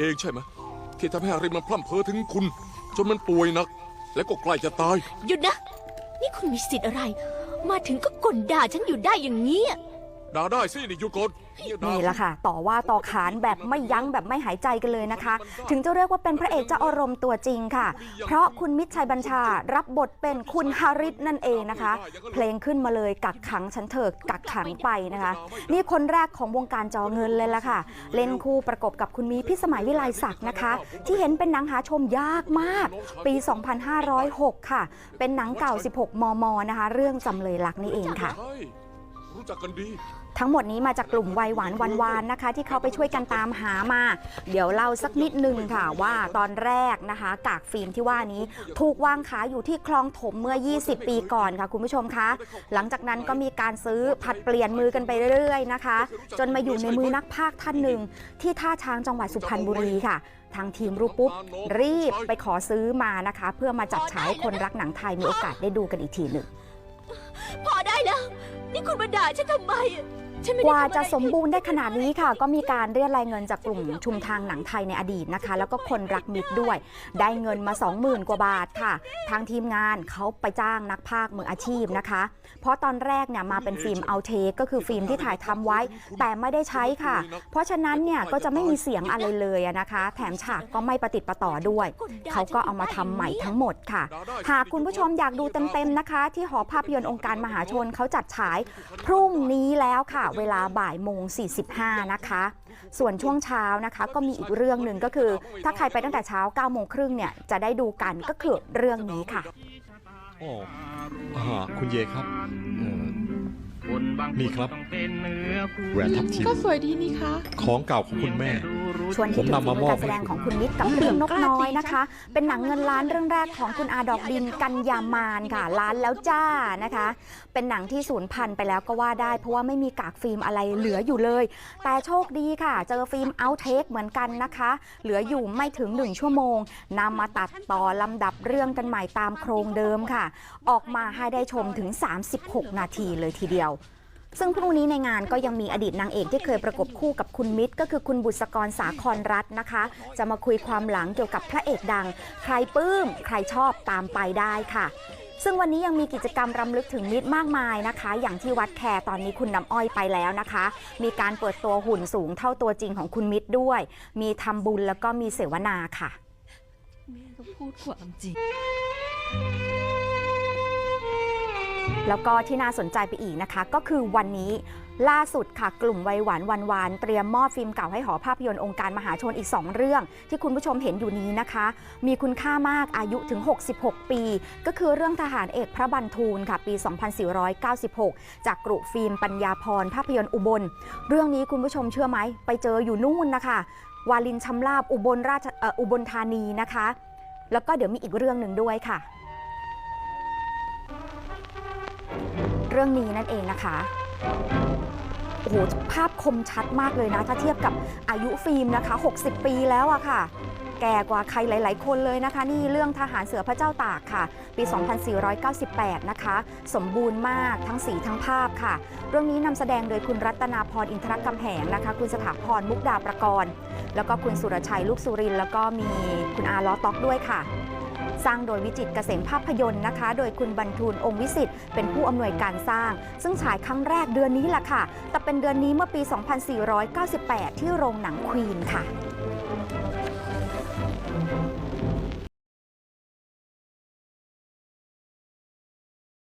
เองใช่ไหมที่ทำให้อารินมันพร่ำเพ้อถึงคุณ จนมันป่วยหนัก และก็ใกล้จะตาย หยุดนะ นี่คุณมีสิทธิ์อะไร มาถึงก็กลด่าฉันอยู่ได้อย่างนี้ ด่าได้สินี่หยุดก่อนด่านี่แหละค่ะ ต่อว่าต่อขานแบบไม่ยั้งแบบไม่หายใจกันเลยนะคะ ถึงจะเรียกว่าเป็นพระเอกเจ้าอารมณ์ตัวจริงค่ะ เพราะคุณมิตรชัยบัญชารับบทเป็นคุณฮาริสนั่นเองนะคะ เพลงขึ้นมาเลยกักขังฉันเถอะกักขังไปนะคะ นี่คนแรกของวงการจอเงินเลยละค่ะ เล่นคู่ประกบกับคุณมีพิสมัยวิไลศักดิ์นะคะ ที่เห็นเป็นหนังหาชมยากมาก ปี 2506 ค่ะ เป็นหนังเก่า 16 มมนะคะ เรื่องจำเลยรักนี่เองค่ะ รู้จักกันดี ทั้งหมดนี้มาจากกลุ่มวัยหวานวันวานนะคะ ที่เขาไปช่วยกันตามหามา เดี๋ยวเล่าสักนิดนึงค่ะว่าตอนแรกนะคะ กากฟิล์มที่ว่านี้ถูกวางขายอยู่ที่คลองถมเมื่อ 20 ปีก่อนค่ะ คุณผู้ชมคะ หลังจากนั้นก็มีการซื้อผัดเปลี่ยนมือกันไปเรื่อยๆนะคะ จนมาอยู่ในมือนักพากย์ท่านหนึ่งที่ท่าช้างจังหวัดสุพรรณบุรีค่ะทางทีมรู้ปุ๊บ รีบไปขอซื้อมานะคะ เพื่อมาจัดฉายคนรักหนังไทยมีโอกาสได้ดูกันอีกทีหนึ่ง คุณมาด่าฉันทำไม กว่าจะสมบูรณ์ได้ขนาดนี้ค่ะ ก็มีการเรียกรายเงินจากกลุ่มชุมทางหนังไทยในอดีตนะคะ แล้วก็คนรักมิตรด้วย ได้เงินมา 20,000 กว่าบาทค่ะ ทางทีมงานเขาไปจ้างนักพากย์มืออาชีพนะคะ เพราะตอนแรกเนี่ยมาเป็นฟิล์มเอาเทคก็คือฟิล์มที่ถ่ายทำไว้ แต่ไม่ได้ใช้ค่ะ เพราะฉะนั้นเนี่ยก็จะไม่มีเสียงอะไรเลยนะคะ แถมฉากก็ไม่ประติดประต่อด้วย เขาก็เอามาทำใหม่ทั้งหมดค่ะ หากคุณผู้ชมอยากดูเต็มๆนะคะ ที่หอภาพยนตร์องค์การมหาชนเขาจัดฉายพรุ่งนี้แล้วค่ะเวลาบ่ายโมง 45 นะคะ ส่วนช่วงเช้านะคะ ก็มีอีกเรื่องหนึ่งก็คือ ถ้าใครไปตั้งแต่เช้า9โมงครึ่งเนี่ยจะได้ดูกันก็คือเรื่องนี้ค่ะ โอ้อ่าคุณเยครับเอ่อ นี่ครับแหวนทับทิมก็สวยดีนี่คะของเก่าของคุณแม่ ชวนคิดถึงผมนำมามอบการแสดงของคุณนิดกับเรื่องนกน้อยนะคะ เป็นหนังเงินล้านเรื่องแรกของคุณอาดอกดินกัญญามานค่ะ ล้านแล้วจ้านะคะ เป็นหนังที่สูญพันธุ์ไปแล้วก็ว่าได้ เพราะว่าไม่มีกากฟิล์มอะไรเหลืออยู่เลย แต่โชคดีค่ะ เจอฟิล์มเอาเทคเหมือนกันนะคะ เหลืออยู่ไม่ถึง1ชั่วโมงนำมาตัดต่อลำดับเรื่องกันใหม่ตามโครงเดิมค่ะ ออกมาให้ได้ชมถึง 36 นาทีเลยทีเดียว ซึ่งพรุ่งนี้ในงานก็ยังมีอดีตนางเอกที่เคยประกบคู่กับคุณมิตร ก็คือคุณบุษกรสาครรัตน์นะคะ จะมาคุยความหลังเกี่ยวกับพระเอกดัง ใครปลื้ม ใครชอบตามไปได้ค่ะซึ่งวันนี้ยังมีกิจกรรมรำลึกถึงมิตรมากมายนะคะ อย่างที่วัดแคร์ตอนนี้คุณน้ำอ้อยไปแล้วนะคะ มีการเปิดตัวหุ่นสูงเท่าตัวจริงของคุณมิตรด้วย มีทำบุญแล้วก็มีเสวนาค่ะแม่ก็พูดความจริง แล้วก็ที่น่าสนใจไปอีกนะคะ ก็คือวันนี้ล่าสุดค่ะ กลุ่มวัยหวานวันวานเตรียมมอบฟิล์มเก่าให้หอภาพยนตร์องค์การมหาชนอีก 2 เรื่อง ที่คุณผู้ชมเห็นอยู่นี้นะคะ มีคุณค่ามากอายุถึง 66 ปี ก็คือเรื่องทหารเอกพระบันทูลค่ะ ปี 2496 จากกรุฟิล์มปัญญาพรภาพยนตร์อุบล เรื่องนี้คุณผู้ชมเชื่อไหมไปเจออยู่นู่นนะคะ วาลินชำลาบอุบลราชอุบลธานีนะคะ แล้วก็เดี๋ยวมีอีกเรื่องหนึ่งด้วยค่ะ เรื่องนี้นั่นเองนะคะโอ้โหภาพคมชัดมากเลยนะ ถ้าเทียบกับอายุฟิล์มนะคะ 60 ปีแล้วอะค่ะ แก่กว่าใครหลาย ๆ คนเลยนะคะ นี่เรื่องทหารเสือพระเจ้าตากค่ะ ปี 2498 นะคะ สมบูรณ์มากทั้งสีทั้งภาพค่ะ เรื่องนี้นำแสดงโดยคุณรัตนาพรอินทรกำแหงนะคะ คุณสถาพรมุกดาประกรณ์แล้วก็คุณสุรชัยลูกสุรินแล้วก็มีคุณอาล้อต๊อกด้วยค่ะ สร้างโดยวิจิตเกษมภาพยนตร์นะคะ โดยคุณบรรทูลองค์วิสิทธิ์เป็นผู้อำนวยการสร้าง ซึ่งฉายครั้งแรกเดือนนี้แหละค่ะ แต่เป็นเดือนนี้เมื่อปี 2498 ที่โรงหนังควีนค่ะ